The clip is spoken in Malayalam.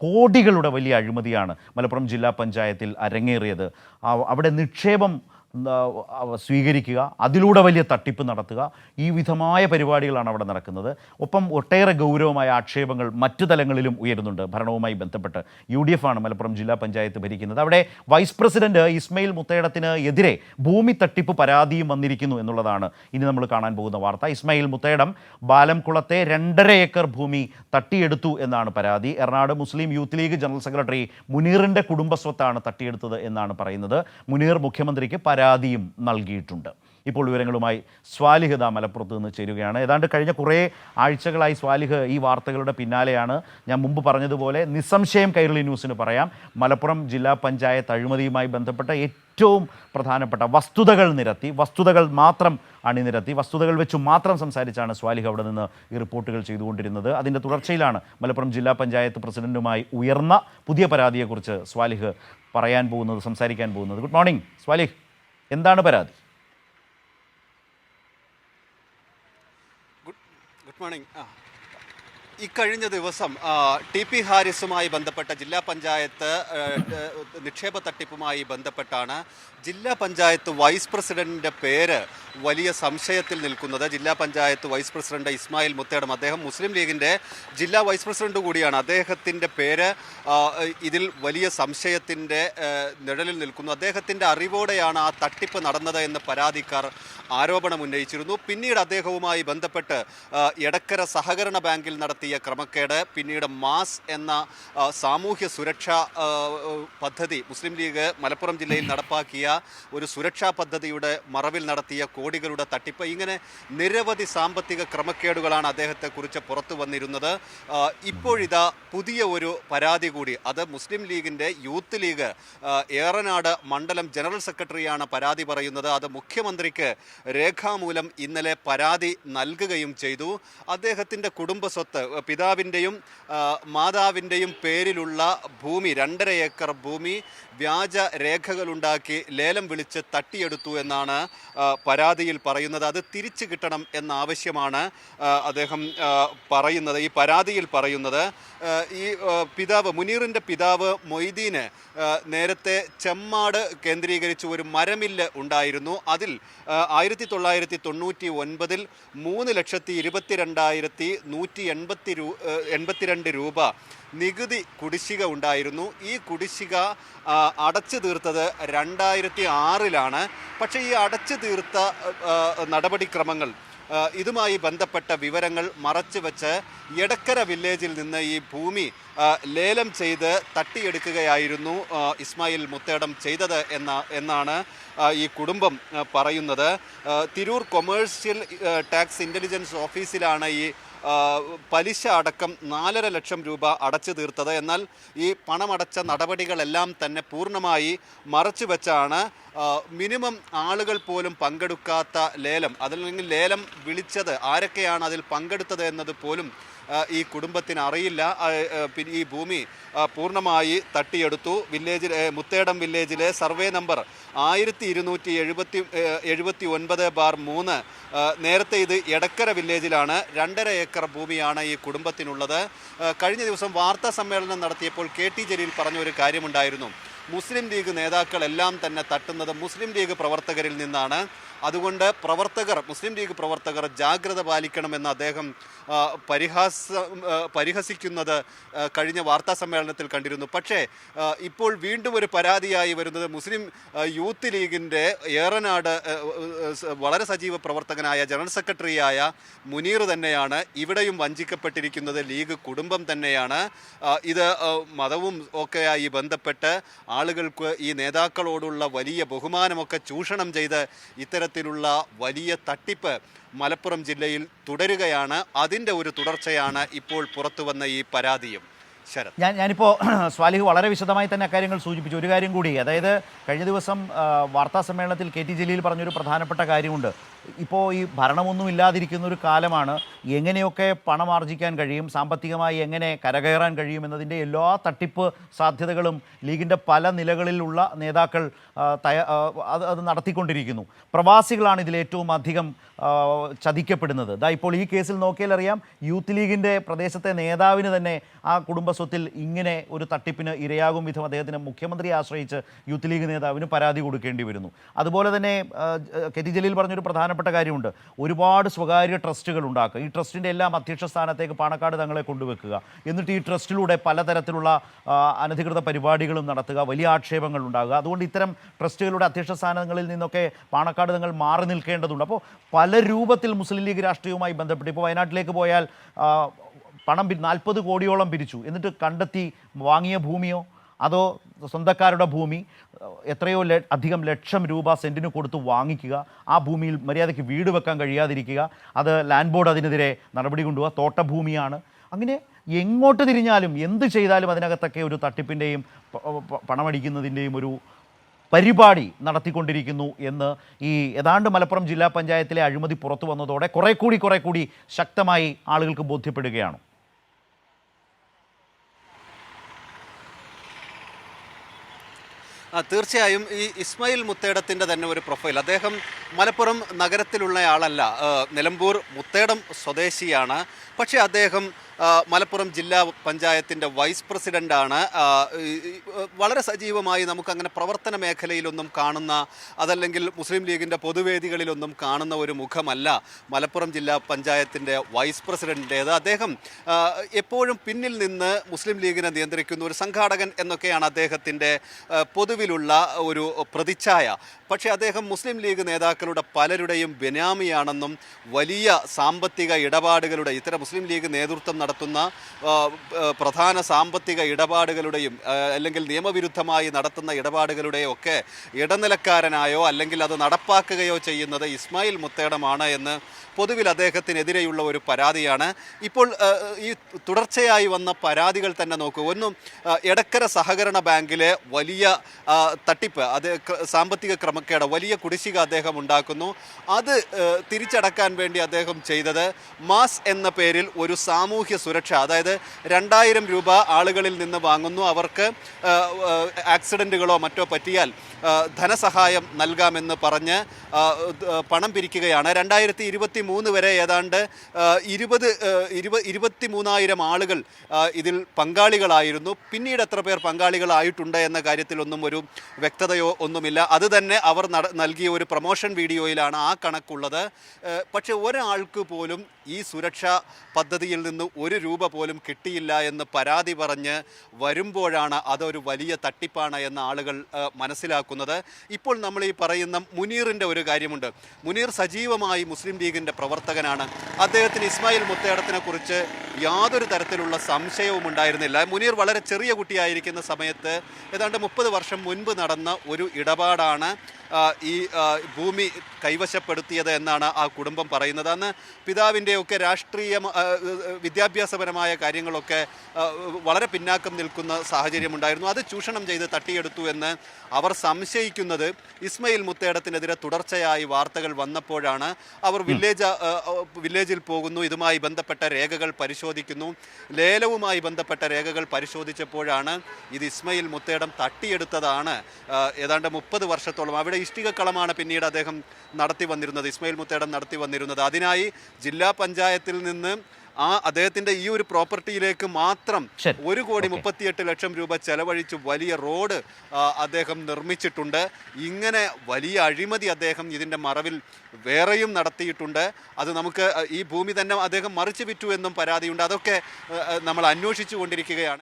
കോടികളുടെ വലിയ അഴിമതിയാണ് മലപ്പുറം ജില്ലാ പഞ്ചായത്തിൽ അരങ്ങേറിയത്. അവിടെ നിക്ഷേപം സ്വീകരിക്കുക അതിലൂടെ വലിയ തട്ടിപ്പ് നടത്തുക ഈ വിധമായ പരിപാടികളാണ് അവിടെ നടക്കുന്നത്. ഒപ്പം ഒട്ടേറെ ഗൗരവമായ ആക്ഷേപങ്ങൾ മറ്റു തലങ്ങളിലും ഉയരുന്നുണ്ട്. ഭരണവുമായി ബന്ധപ്പെട്ട് യു ഡി എഫ് ആണ് മലപ്പുറം ജില്ലാ പഞ്ചായത്ത് ഭരിക്കുന്നത്. അവിടെ വൈസ് പ്രസിഡന്റ് ഇസ്മയിൽ മുത്തേടത്തിന് എതിരെ ഭൂമി തട്ടിപ്പ് പരാതിയും വന്നിരിക്കുന്നു എന്നുള്ളതാണ് ഇനി നമ്മൾ കാണാൻ പോകുന്ന വാർത്ത. ഇസ്മയിൽ മുത്തേടം ബാലംകുളത്തെ രണ്ടര ഏക്കർ ഭൂമി തട്ടിയെടുത്തു എന്നാണ് പരാതി. എറണാട് മുസ്ലിം യൂത്ത് ലീഗ് ജനറൽ സെക്രട്ടറി മുനീറിന്റെ കുടുംബസ്വത്താണ് തട്ടിയെടുത്തത് എന്നാണ് പറയുന്നത്. മുനീർ മുഖ്യമന്ത്രിക്ക് പരാതിയും നൽകിയിട്ടുണ്ട്. ഇപ്പോൾ വിവരങ്ങളുമായി സ്വാലിഹിത മലപ്പുറത്ത് നിന്ന് ചേരുകയാണ്. ഏതാണ്ട് കഴിഞ്ഞ കുറേ ആഴ്ചകളായി സ്വാലിഹ് ഈ വാർത്തകളുടെ പിന്നാലെയാണ്. ഞാൻ മുമ്പ് പറഞ്ഞതുപോലെ നിസ്സംശയം കൈരളി ന്യൂസിന് പറയാം. മലപ്പുറം ജില്ലാ പഞ്ചായത്ത് അഴിമതിയുമായി ബന്ധപ്പെട്ട ഏറ്റവും പ്രധാനപ്പെട്ട വസ്തുതകൾ നിരത്തി വസ്തുതകൾ മാത്രം അണിനിരത്തി വസ്തുതകൾ വെച്ച് മാത്രം സംസാരിച്ചാണ് സ്വാലിഹ് അവിടെ നിന്ന് ഈ റിപ്പോർട്ടുകൾ ചെയ്തുകൊണ്ടിരുന്നത്. അതിന്റെ തുടർച്ചയിലാണ് മലപ്പുറം ജില്ലാ പഞ്ചായത്ത് പ്രസിഡന്റുമായി ഉയർന്ന പുതിയ പരാതിയെക്കുറിച്ച് സ്വാലിഹ് പറയാൻ പോകുന്നത് സംസാരിക്കാൻ പോകുന്നത്. Good morning Swalih. എന്താണ് പരാതി? Good morning. ഇക്കഴിഞ്ഞ ദിവസം ടി പി ഹാരിസുമായി ബന്ധപ്പെട്ട ജില്ലാ പഞ്ചായത്ത് നിക്ഷേപ തട്ടിപ്പുമായി ബന്ധപ്പെട്ടാണ് ജില്ലാ പഞ്ചായത്ത് വൈസ് പ്രസിഡന്റിന്റെ പേര് വലിയ സംശയത്തിൽ നിൽക്കുന്നത് ജില്ലാ പഞ്ചായത്ത് വൈസ് പ്രസിഡന്റ് ഇസ്മായിൽ മുത്തേടം. അദ്ദേഹം മുസ്ലിം ലീഗിന്റെ ജില്ലാ വൈസ് പ്രസിഡന്റ് കൂടിയാണ്. അദ്ദേഹത്തിന്റെ പേര് ഇതിൽ വലിയ സംശയത്തിന്റെ നിഴലിൽ നിൽക്കുന്നു. അദ്ദേഹത്തിന്റെ അറിവോടെയാണ് ആ തട്ടിപ്പ് നടന്നത് എന്ന് പരാതിക്കാർ ആരോപണം ഉന്നയിച്ചിരുന്നു. പിന്നീട് അദ്ദേഹവുമായി ബന്ധപ്പെട്ട് എടക്കര സഹകരണ ബാങ്കിൽ നടത്തിയ ക്രമക്കേട് പിന്നീട് മാസ് എന്ന സാമൂഹ്യ സുരക്ഷാ പദ്ധതി മുസ്ലിം ലീഗ് മലപ്പുറം ജില്ലയിൽ നടപ്പാക്കിയ ഒരു സുരക്ഷാ പദ്ധതിയുടെ മറവിൽ നടത്തിയ കോടികളുടെ തട്ടിപ്പ്. ഇങ്ങനെ നിരവധി സാമ്പത്തിക ക്രമക്കേടുകളാണ് അദ്ദേഹത്തെക്കുറിച്ച് പുറത്തു വന്നിരുന്നത്. ഇപ്പോഴിതാ പുതിയ ഒരു പരാതി കൂടി. അത് മുസ്ലിം ലീഗിന്റെ യൂത്ത് ലീഗ് ഏറനാട് മണ്ഡലം ജനറൽ സെക്രട്ടറിയാണ് പരാതി പറയുന്നത്. അത് മുഖ്യമന്ത്രിക്ക് രേഖാമൂലം ഇന്നലെ പരാതി നൽകുകയും ചെയ്തു. അദ്ദേഹത്തിന്റെ കുടുംബസ്വത്ത് പിതാവിന്റെയും ആ, മാതാവിന്റെയും പേരിലുള്ള ഭൂമി രണ്ടര ഏക്കർ ഭൂമി വ്യാജ രേഖകളുണ്ടാക്കി ലേലം വിളിച്ച് തട്ടിയെടുത്തു എന്നാണ് ആ, പരാതിയിൽ പറയുന്നത് അത് തിരിച്ചു കിട്ടണം എന്ന ആവശ്യമാണ് അദ്ദേഹം പറയുന്നത്. ഈ പരാതിയിൽ പറയുന്നത് ഈ പിതാവ് മുനീറിന്റെ പിതാവ് മൊയ്തീന് നേരത്തെ ചെമ്മാട് കേന്ദ്രീകരിച്ച് ഒരു മരമില്ല് ഉണ്ടായിരുന്നു. അതിൽ ആയിരത്തി തൊള്ളായിരത്തി തൊണ്ണൂറ്റി ഒൻപതിൽ മൂന്ന് ലക്ഷത്തി ഇരുപത്തി രണ്ടായിരത്തി നൂറ്റി എൺപത്തി രൂ എൺപത്തിരണ്ട് രൂപ നികുതി കുടിശ്ശിക ഉണ്ടായിരുന്നു. ഈ കുടിശ്ശിക അടച്ചു തീർത്തത് രണ്ടായിരത്തി ആറിലാണ് പക്ഷേ ഈ അടച്ചു തീർത്ത നടപടിക്രമങ്ങൾ ഇതുമായി ബന്ധപ്പെട്ട വിവരങ്ങൾ മറച്ചു വെച്ച് എടക്കര വില്ലേജിൽ നിന്ന് ഈ ഭൂമി ലേലം ചെയ്ത് തട്ടിയെടുക്കുകയായിരുന്നു ഇസ്മായിൽ മുത്തേടം ചെയ്തത് എന്ന എന്നാണ് ഈ കുടുംബം പറയുന്നത്. തിരൂർ കൊമേഴ്സ്യൽ ടാക്സ് ഇന്റലിജൻസ് ഓഫീസിലാണ് ഈ പലിശ അടക്കം നാലര ലക്ഷം രൂപ അടച്ചു തീർത്തത്. എന്നാൽ ഈ പണമടച്ച നടപടികളെല്ലാം തന്നെ പൂർണമായി മറച്ചു വെച്ചാണ് മിനിമം ആളുകൾ പോലും പങ്കെടുക്കാത്ത ലേലം. അതല്ലെങ്കിൽ ലേലം വിളിച്ചത് ആരൊക്കെയാണ് അതിൽ പങ്കെടുത്തത് എന്നത് പോലും ഈ കുടുംബത്തിന് അറിയില്ല. പിന്നെ ഈ ഭൂമി പൂർണമായി തട്ടിയെടുത്തു. വില്ലേജിൽ മുത്തേടം വില്ലേജിലെ സർവേ നമ്പർ ആയിരത്തി ഇരുന്നൂറ്റി എഴുപത്തി എഴുപത്തി ഒൻപത് ബാർ മൂന്ന്. നേരത്തെ ഇത് എടക്കര വില്ലേജിലാണ്. രണ്ടര ഏക്കർ ഭൂമിയാണ് ഈ കുടുംബത്തിനുള്ളത്. കഴിഞ്ഞ ദിവസം വാർത്താ സമ്മേളനം നടത്തിയപ്പോൾ കെ ടി ജലീൽ പറഞ്ഞ ഒരു കാര്യമുണ്ടായിരുന്നു. മുസ്ലിം ലീഗ് നേതാക്കളെല്ലാം തന്നെ തട്ടുന്നത് മുസ്ലിം ലീഗ് പ്രവർത്തകരിൽ നിന്നാണ്. അതുകൊണ്ട് പ്രവർത്തകർ മുസ്ലിം ലീഗ് പ്രവർത്തകർ ജാഗ്രത പാലിക്കണമെന്ന് അദ്ദേഹം പരിഹാസ പരിഹസിക്കുന്നത് കഴിഞ്ഞ വാർത്താ സമ്മേളനത്തിൽ കണ്ടിരുന്നു. പക്ഷേ ഇപ്പോൾ വീണ്ടും ഒരു പരാതിയായി വരുന്നത് മുസ്ലിം യൂത്ത് ലീഗിന്റെ ഏറനാട് വളരെ സജീവ പ്രവർത്തകനായ ജനറൽ സെക്രട്ടറിയായ മുനീർ തന്നെയാണ് ഇവിടെയും വഞ്ചിക്കപ്പെട്ടിരിക്കുന്നത്. ലീഗ് കുടുംബം തന്നെയാണ്. ഇത് മതവും ഒക്കെയായി ബന്ധപ്പെട്ട് ആളുകൾക്ക് ഈ നേതാക്കളോടുള്ള വലിയ ബഹുമാനമൊക്കെ ചൂഷണം ചെയ്ത് ഇത്തരത്തിലുള്ള വലിയ തട്ടിപ്പ് മലപ്പുറം ജില്ലയിൽ തുടരുകയാണ്. അതിന്റെ ഒരു തുടർച്ചയാണ് ഇപ്പോൾ പുറത്തു വന്ന ഈ പരാതിയും. ഞാൻ ഞാനിപ്പോൾ സ്വാലിഹ് വളരെ വിശദമായി തന്നെ അക്കാര്യങ്ങൾ സൂചിപ്പിച്ചു. ഒരു കാര്യം കൂടി അതായത് കഴിഞ്ഞ ദിവസം വാർത്താ സമ്മേളനത്തിൽ കെ ടി ജലീൽ പറഞ്ഞൊരു പ്രധാനപ്പെട്ട കാര്യമുണ്ട്. ഇപ്പോൾ ഈ ഭരണമൊന്നും ഇല്ലാതിരിക്കുന്ന ഒരു കാലമാണ്. എങ്ങനെയൊക്കെ പണം ആർജിക്കാൻ കഴിയും സാമ്പത്തികമായി എങ്ങനെ കരകയറാൻ കഴിയും എന്നതിന്റെ എല്ലാ തട്ടിപ്പ് സാധ്യതകളും ലീഗിന്റെ പല നിലകളിലുള്ള നേതാക്കൾ അത് അത് നടത്തിക്കൊണ്ടിരിക്കുന്നു. പ്രവാസികളാണ് ഇതിൽ ഏറ്റവും അധികം ചതിക്കപ്പെടുന്നത്. ഇതാ ഇപ്പോൾ ഈ കേസിൽ നോക്കിയാലറിയാം യൂത്ത് ലീഗിന്റെ പ്രദേശത്തെ നേതാവിന് തന്നെ ആ കുടുംബ സ്വത്തിൽ ഇങ്ങനെ ഒരു തട്ടിപ്പിന് ഇരയാകും വിധം അദ്ദേഹത്തിന് മുഖ്യമന്ത്രിയെ ആശ്രയിച്ച് യൂത്ത് ലീഗ് നേതാവിന് പരാതി കൊടുക്കേണ്ടി വരുന്നു. അതുപോലെ തന്നെ കെ ടി ജലീൽ പറഞ്ഞൊരു പ്രധാനപ്പെട്ട കാര്യമുണ്ട്. ഒരുപാട് സ്വകാര്യ ട്രസ്റ്റുകൾ ഉണ്ടാക്കുക. ഈ ട്രസ്റ്റിന്റെ എല്ലാം അധ്യക്ഷ സ്ഥാനത്തേക്ക് പാണക്കാട് തങ്ങളെ കൊണ്ടുവെക്കുക. എന്നിട്ട് ഈ ട്രസ്റ്റിലൂടെ പലതരത്തിലുള്ള അനധികൃത പരിപാടികളും നടത്തുക വലിയ ആക്ഷേപങ്ങൾ ഉണ്ടാകുക. അതുകൊണ്ട് ഇത്തരം ട്രസ്റ്റുകളുടെ അധ്യക്ഷ സ്ഥാനങ്ങളിൽ നിന്നൊക്കെ പാണക്കാട് തങ്ങൾ മാറി നിൽക്കേണ്ടതുണ്ട്. അപ്പോൾ പല രൂപത്തിൽ മുസ്ലിം ലീഗ് രാഷ്ട്രീയവുമായി ബന്ധപ്പെട്ട് ഇപ്പോൾ വയനാട്ടിലേക്ക് പോയാൽ പണം നാൽപ്പത് കോടിയോളം പിരിച്ചു. എന്നിട്ട് കണ്ടെത്തി വാങ്ങിയ ഭൂമിയോ? അതോ സ്വന്തക്കാരുടെ ഭൂമി? എത്രയോ അധികം ലക്ഷം രൂപ സെന്റിന് കൊടുത്ത് വാങ്ങിക്കുക. ആ ഭൂമിയിൽ മര്യാദയ്ക്ക് വീട് വെക്കാൻ കഴിയാതിരിക്കുക. അത് ലാൻഡ് ബോർഡ് അതിനെതിരെ നടപടി കൊണ്ടുപോകുക തോട്ടഭൂമിയാണ്. അങ്ങനെ എങ്ങോട്ട് തിരിഞ്ഞാലും എന്ത് ചെയ്താലും അതിനകത്തൊക്കെ ഒരു തട്ടിപ്പിന്റെയും പണമടിക്കുന്നതിന്റെയും ഒരു പരിപാടി നടത്തിക്കൊണ്ടിരിക്കുന്നു എന്ന് ഈ ഏതാണ്ട് മലപ്പുറം ജില്ലാ പഞ്ചായത്തിലെ അഴിമതി പുറത്തു വന്നതോടെ കുറേ കൂടി കുറേ കൂടി ശക്തമായി ആളുകൾക്ക് ബോധ്യപ്പെടുകയാണ്. തീർച്ചയായും ഈ ഇസ്മായിൽ മുത്തേടത്തിന്റെ തന്നെ ഒരു പ്രൊഫൈൽ. അദ്ദേഹം മലപ്പുറം നഗരത്തിലുള്ള ആളല്ല. നിലമ്പൂർ മുത്തേടം സ്വദേശിയാണ്. പക്ഷേ അദ്ദേഹം മലപ്പുറം ജില്ലാ പഞ്ചായത്തിന്റെ വൈസ് പ്രസിഡന്റാണ് വളരെ സജീവമായി നമുക്കങ്ങനെ പ്രവർത്തന മേഖലയിലൊന്നും കാണുന്ന അതല്ലെങ്കിൽ മുസ്ലിം ലീഗിന്റെ പൊതുവേദികളിലൊന്നും കാണുന്ന ഒരു മുഖമല്ല മലപ്പുറം ജില്ലാ പഞ്ചായത്തിന്റെ വൈസ് പ്രസിഡന്റേത് അദ്ദേഹം എപ്പോഴും പിന്നിൽ നിന്ന് മുസ്ലിം ലീഗിനെ നിയന്ത്രിക്കുന്ന ഒരു സംഘാടകൻ എന്നൊക്കെയാണ് അദ്ദേഹത്തിന്റെ പൊതുവിലുള്ള ഒരു പ്രതിച്ഛായ. പക്ഷേ അദ്ദേഹം മുസ്ലിം ലീഗ് നേതാക്കളുടെ പലരുടെയും ബെനാമിയാണെന്നും വലിയ സാമ്പത്തിക ഇടപാടുകളുടെ ഇത്തരം മുസ്ലിം ലീഗ് നേതൃത്വം നടത്തുന്ന പ്രധാന സാമ്പത്തിക ഇടപാടുകളുടെയും അല്ലെങ്കിൽ നിയമവിരുദ്ധമായി നടത്തുന്ന ഇടപാടുകളുടെയും ഒക്കെ ഇടനിലക്കാരനായോ അല്ലെങ്കിൽ അത് നടപ്പാക്കുകയോ ചെയ്യുന്നത് ഇസ്മായിൽ മുത്തേടമാണ് എന്ന് പൊതുവിൽ അദ്ദേഹത്തിനെതിരെയുള്ള ഒരു പരാതിയാണ്. ഇപ്പോൾ ഈ തുടർച്ചയായി വന്ന പരാതികൾ തന്നെ നോക്കൂ. ഒന്നും എടക്കര സഹകരണ ബാങ്കിലെ വലിയ തട്ടിപ്പ് അത് സാമ്പത്തിക ക്രമക്കേട് വലിയ കുടിശ്ശിക അദ്ദേഹം ഉണ്ടാക്കുന്നു. അത് തിരിച്ചടക്കാൻ വേണ്ടി അദ്ദേഹം ചെയ്തത് മാസ് എന്ന പേരിൽ ഒരു സാമൂഹ്യ സുരക്ഷ അതായത് രണ്ടായിരം രൂപ ആളുകളിൽ നിന്ന് വാങ്ങുന്നു. അവർക്ക് ആക്സിഡന്റുകളോ മറ്റോ പറ്റിയാൽ ധനസഹായം നൽകാമെന്ന് പറഞ്ഞ് പണം പിരിക്കുകയാണ്. രണ്ടായിരത്തി മൂന്ന് വരെ ഏതാണ്ട് ഇരുപത് ഇരുപത് ഇരുപത്തി മൂന്നായിരം ആളുകൾ ഇതിൽ പങ്കാളികളായിരുന്നു. പിന്നീട് എത്ര പേർ പങ്കാളികളായിട്ടുണ്ട് എന്ന കാര്യത്തിലൊന്നും ഒരു വ്യക്തതയോ ഒന്നുമില്ല. അത് തന്നെ അവർ നൽകിയ ഒരു പ്രൊമോഷൻ വീഡിയോയിലാണ് ആ കണക്കുള്ളത്. പക്ഷെ ഒരാൾക്ക് പോലും ഈ സുരക്ഷാ പദ്ധതിയിൽ നിന്ന് ഒരു രൂപ പോലും കിട്ടിയില്ല എന്ന് പരാതി പറഞ്ഞ് വരുമ്പോഴാണ് അതൊരു വലിയ തട്ടിപ്പാണ് എന്ന് ആളുകൾ മനസ്സിലാക്കുന്നത്. ഇപ്പോൾ നമ്മൾ ഈ പറയുന്ന മുനീറിന്റെ ഒരു കാര്യമുണ്ട്. മുനീർ സജീവമായി മുസ്ലിം ലീഗിന്റെ പ്രവർത്തകനാണ്. അദ്ദേഹത്തിന് ഇസ്മായിൽ മുത്തേടത്തിനെ കുറിച്ച് യാതൊരു തരത്തിലുള്ള സംശയവും ഉണ്ടായിരുന്നില്ല. മുനീർ വളരെ ചെറിയ കുട്ടിയായിരിക്കുന്ന സമയത്ത് ഏതാണ്ട് മുപ്പത് വർഷം മുൻപ് നടന്ന ഒരു ഇടപാടാണ് ഈ ഭൂമി കൈവശപ്പെടുത്തിയത് എന്നാണ് ആ കുടുംബം പറയുന്നത്. അന്ന് പിതാവിന്റെയൊക്കെ രാഷ്ട്രീയ വിദ്യാഭ്യാസപരമായ കാര്യങ്ങളൊക്കെ വളരെ പിന്നാക്കം നിൽക്കുന്ന സാഹചര്യമുണ്ടായിരുന്നു. അത് ചൂഷണം ചെയ്ത് തട്ടിയെടുത്തു എന്ന് അവർ സംശയിക്കുന്നത് ഇസ്മയിൽ മുത്തേടത്തിനെതിരെ തുടർച്ചയായി വാർത്തകൾ വന്നപ്പോഴാണ്. അവർ വില്ലേജ് ആ, വില്ലേജിൽ പോകുന്നു. ഇതുമായി ബന്ധപ്പെട്ട രേഖകൾ പരിശോധിക്കുന്നു. ലേലവുമായി ബന്ധപ്പെട്ട രേഖകൾ പരിശോധിച്ചപ്പോഴാണ് ഇത് ഇസ്മയിൽ മുത്തേടം തട്ടിയെടുത്തതാണ്. ഏതാണ്ട് മുപ്പത് വർഷത്തോളം അവിടെ ഇഷ്ടികക്കളമാണ് പിന്നീട് അദ്ദേഹം നടത്തി വന്നിരുന്നത് ഇസ്മയിൽ മുത്തേടം നടത്തി വന്നിരുന്നത്. അതിനായി ജില്ലാ പഞ്ചായത്തിൽ നിന്ന് ആ അദ്ദേഹത്തിന്റെ ഈ ഒരു പ്രോപ്പർട്ടിയിലേക്ക് മാത്രം. ഒരു കോടി. മുപ്പത്തിയെട്ട് ലക്ഷം രൂപ ചെലവഴിച്ച് വലിയ റോഡ് അദ്ദേഹം നിർമ്മിച്ചിട്ടുണ്ട് ഇങ്ങനെ വലിയ അഴിമതി അദ്ദേഹം ഇതിന്റെ മറവിൽ വേറെയും നടത്തിയിട്ടുണ്ട് അത് നമുക്ക് ഈ ഭൂമി തന്നെ അദ്ദേഹം മറിച്ചു വിറ്റു എന്നും പരാതിയുണ്ട് അതൊക്കെ നമ്മൾ അന്വേഷിച്ചു കൊണ്ടിരിക്കുകയാണ്